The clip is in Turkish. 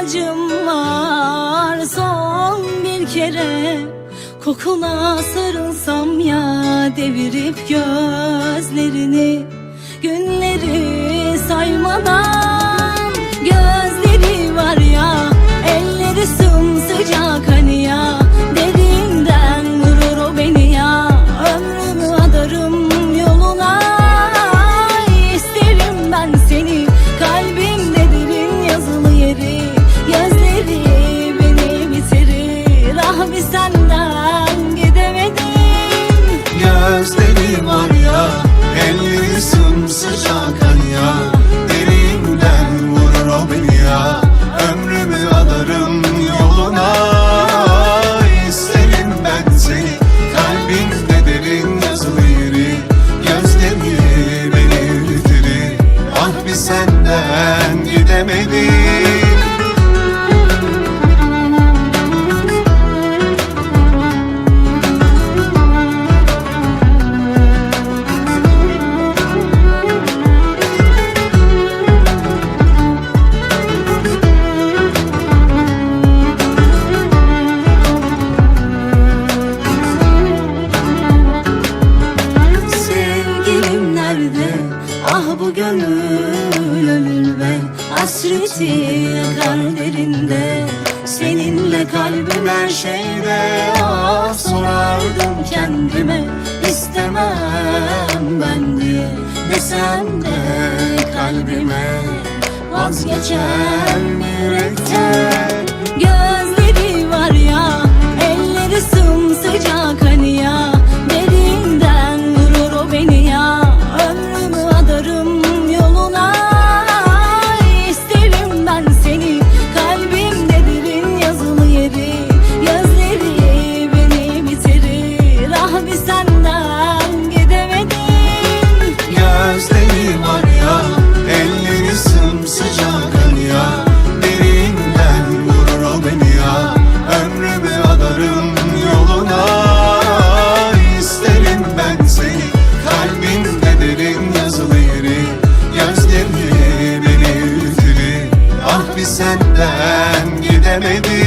ihtiyacım var. Son bir kere Kokuna sarılsam ya devirip gözlerini Günleri saymadan Ah bu gönül ölür ve Hasreti yakar derinde. Seninle kalbim her şeyde Ah sorardım kendime istemem ben diye. Desem de kalbime Vazgeçer mi yürekten entender.